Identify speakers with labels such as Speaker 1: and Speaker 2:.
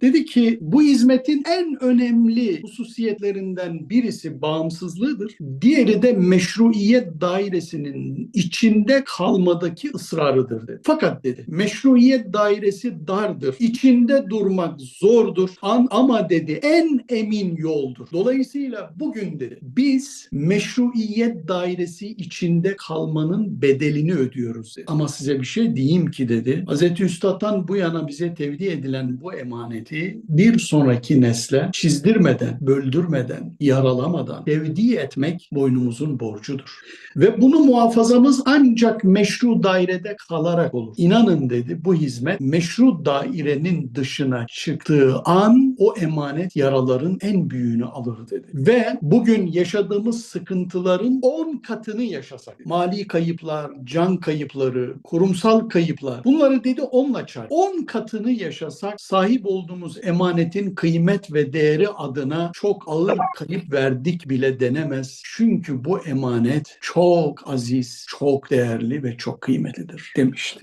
Speaker 1: Dedi ki bu hizmetin en önemli hususiyetlerinden birisi bağımsızlığıdır. Diğeri de meşruiyet dairesinin içinde kalmadaki ısrarıdır dedi. Fakat dedi meşruiyet dairesi dardır. İçinde durmak zordur. An ama dedi en emin yoldur. Dolayısıyla bugün dedi biz meşruiyet dairesi içinde kalmanın bedelini ödüyoruz dedi. Ama size bir şey diyeyim ki dedi. Hazreti Üstad'dan bu yana bize tevdi edilen bu emaneti bir sonraki nesle çizdirmeden, böldürmeden, yaralamadan tevdi etmek boynumuzun borcudur. Ve bunu muhafazamız ancak meşru dairede kalarak olur. İnanın dedi bu hizmet meşru dairenin dışına çıktığı an o emanet yaraların en büyüğünü alır dedi. Ve bugün yaşadığımız sıkıntıların 10 katını yaşasak, mali kayıplar, can kayıpları, kurumsal kayıplar bunları dedi onla çarp. 10 katını yaşasak sahip olduğumuz emanetin kıymet ve değeri adına çok ağır kayıp verdik bile denemez. Çünkü bu emanet çok aziz, çok değerli ve çok kıymetlidir demişti.